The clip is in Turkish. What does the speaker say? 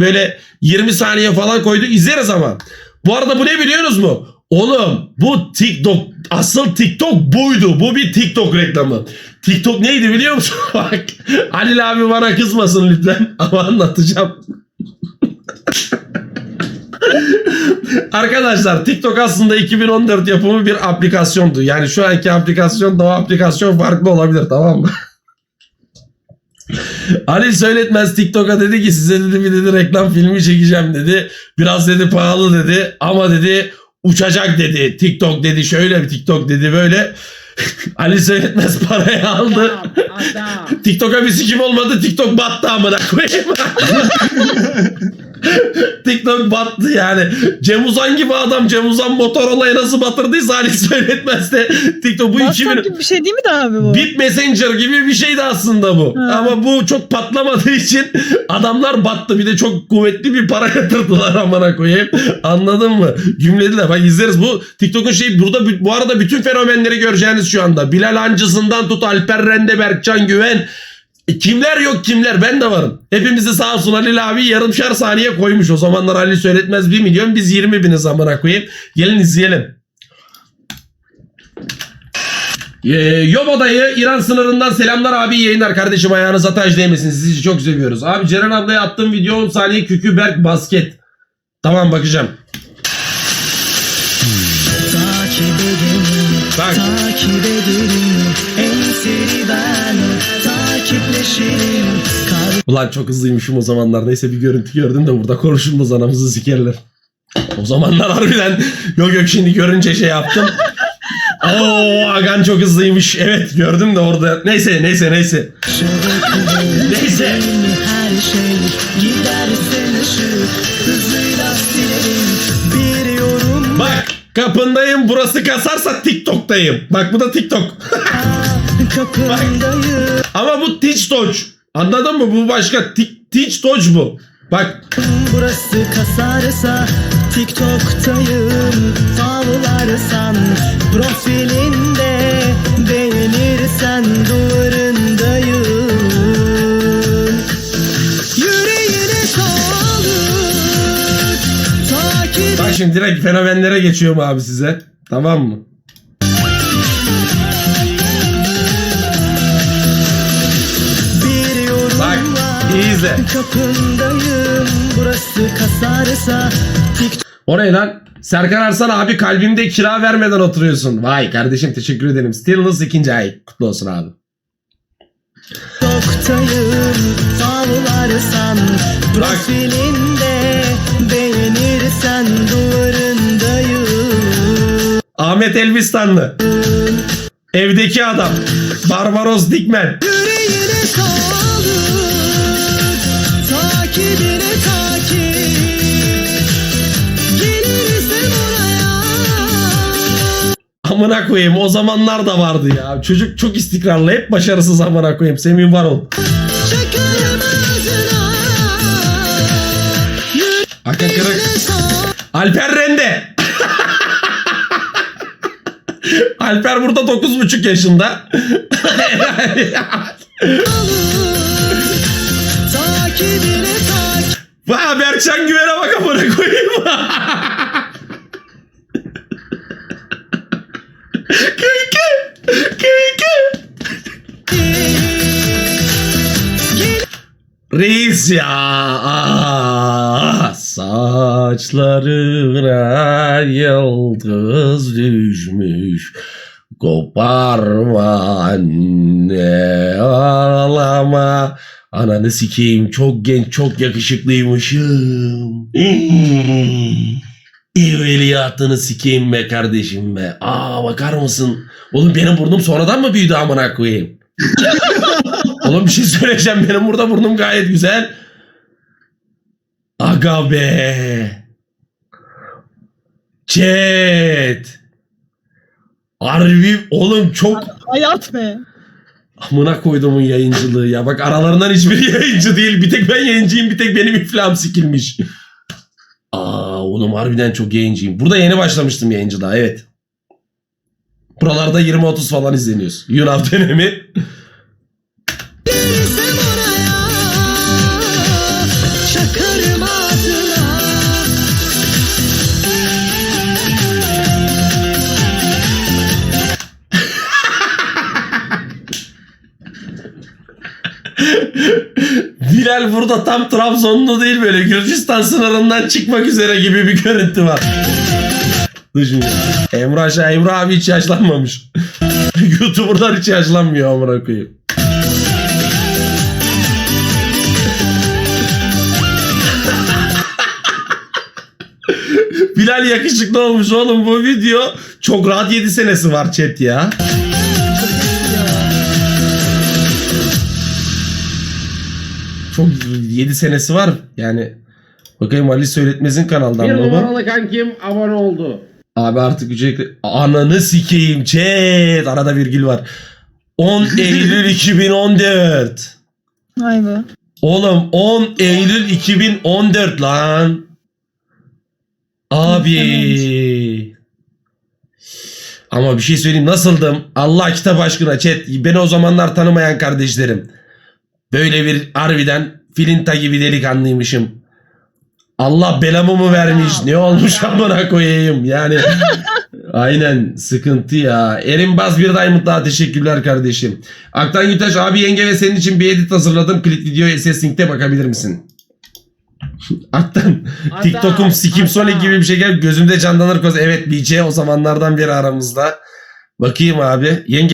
böyle 20 saniye falan koydu izleriz ama. Bu arada bu ne biliyorsunuz mu? Oğlum bu TikTok asıl TikTok buydu. Bu bir TikTok reklamı. TikTok neydi biliyor musun? Bak Halil abi bana kızmasın lütfen ama anlatacağım. Arkadaşlar TikTok aslında 2014 yapımı bir aplikasyondu. Yani şu anki aplikasyon da o aplikasyon farklı olabilir tamam mı? Halil söyletmez TikTok'a dedi ki size dedi bir dedi reklam filmi çekeceğim dedi. Biraz dedi pahalı dedi ama dedi uçacak dedi. TikTok dedi şöyle bir TikTok dedi böyle. Halil söyletmez parayı aldı. TikTok'a bir sikim olmadı. TikTok battı amına koyayım. TikTok battı yani. Cem Uzan gibi adam Cem Uzan Motorola'yı nasıl batırdıysa Ali söyletmez de TikTok bu WhatsApp 2000 gibi bir şey değil mi abi bu? Bit Messenger gibi bir şeydi aslında bu. Ha. Ama bu çok patlamadığı için adamlar battı. Bir de çok kuvvetli bir para yatırdılar amına koyayım. Anladın mı? Gümlediler. Bak izleriz. Bu TikTok'un şeyi burada bu arada bütün fenomenleri göreceğiniz şu anda. Bilal Hancısından tut Alper Rende, Berkcan Güven. E, kimler yok kimler ben de varım. Hepimizi sağ olsun Halil abi yarımşar saniye koymuş. O zamanlar Ali söyletmez 1 milyon biz 20 biniz amına koyayım. Gelin izleyelim. Ee, Yobo dayı İran sınırından selamlar abi yayınlar kardeşim ayağınıza taş değmesin sizi çok seviyoruz. Abi Ceren ablaya attığım video 10 saniye Kükü Berk basket. Tamam bakacağım. Takip edin, Bak takip edin Kar ulan çok hızlıymışım o zamanlar neyse bir görüntü gördüm de burada konuşulmaz anamızı sikerler. O zamanlar harbiden yok yok şimdi görünce şey yaptım. Oo Agan çok hızlıymış. Evet gördüm de orada. Neyse neyse neyse. Neyse. Bak kapındayım burası kasarsa TikTok'tayım. Bak bu da TikTok. kapındayım Ama bu Teach Dodge. Anladın mı? Bu başka. Ti- Teach Dodge bu. Bak Burası kasarsa TikTok'tayım Tavlarsan profilinde Beğenirsen duvarındayım Yüreğine sağlık Takip bak şimdi direkt fenomenlere geçiyorum abi size. Tamam mı? İyi izle. Kapındayım Burası kasarsa TikTok O ne lan? Serkan Arslan abi kalbimde kira vermeden oturuyorsun. Vay kardeşim teşekkür ederim. Stillness ikinci ay. Kutlu olsun abi. Noktayım tavlarsan profilinde beğenirsen duvarındayım Ahmet Elbistanlı. Evdeki adam. Barbaros Dikmen. yüreğine sağlık oraya Amına koyayım o zamanlar da vardı ya. Çocuk çok istikrarlı. Hep başarısız amına koyayım. Semih Varol. Hakan sağlık Alper Rende. Alper burada 9,5 yaşında. takibine takip Vay Berkcan Güven'e bak amına koyayım. Kıyıkı. Kıyıkı. Reis ya. Ah, saçlarına yıldız düşmüş. Koparma anne ağlama. Ananı sikeyim çok genç çok yakışıklıymışım. Evveliyatını sikeyim be kardeşim be. Aa bakar mısın? Oğlum benim burnum sonradan mı büyüdü amına koyayım? Oğlum bir şey söyleyeceğim. Benim burada burnum gayet güzel. Aga be. Chat. Harbi oğlum çok Hayat be. Amına koyduğumun yayıncılığı ya. Bak aralarından hiçbir yayıncı değil. Bir tek ben yayıncıyım bir tek benim iflam sikilmiş. Aa oğlum harbiden çok yayıncıyım. Burada yeni başlamıştım yayıncılığa evet. Buralarda 20-30 falan izleniyoruz. Yunav dönemi. Bilal burada tam Trabzonlu değil böyle Gürcistan sınırından çıkmak üzere gibi bir görüntü var. Şimdi. Emrah Şah, Emrah abi hiç yaşlanmamış. YouTuber'lar hiç yaşlanmıyor amına koyayım. Bilal yakışıklı olmuş oğlum bu video. Çok rahat 7 senesi var chat ya. Çok 7 senesi var. Yani bakayım Ali Söyletmez'in kanaldan Bir baba. numaralı kankim abone oldu. Abi artık ücretli. Ananı sikeyim chat. Arada virgül var. 10 Eylül 2014. Vay be. Oğlum 10 Eylül 2014 lan. Abi. Ama bir şey söyleyeyim nasıldım? Allah kitap aşkına chat. Beni o zamanlar tanımayan kardeşlerim. Böyle bir harbiden filinta gibi delikanlıymışım. Allah belamı mı vermiş? Ne olmuş amına koyayım? Yani aynen sıkıntı ya. Erin Baz bir diamond daha teşekkürler kardeşim. Aktan Gütaş abi yenge ve senin için bir edit hazırladım. Klip video SS Link'te bakabilir misin? Aktan TikTok'um Sikim Sonic gibi bir şey gel gözümde canlanır koz. Evet BC o zamanlardan biri aramızda. Bakayım abi. Yenge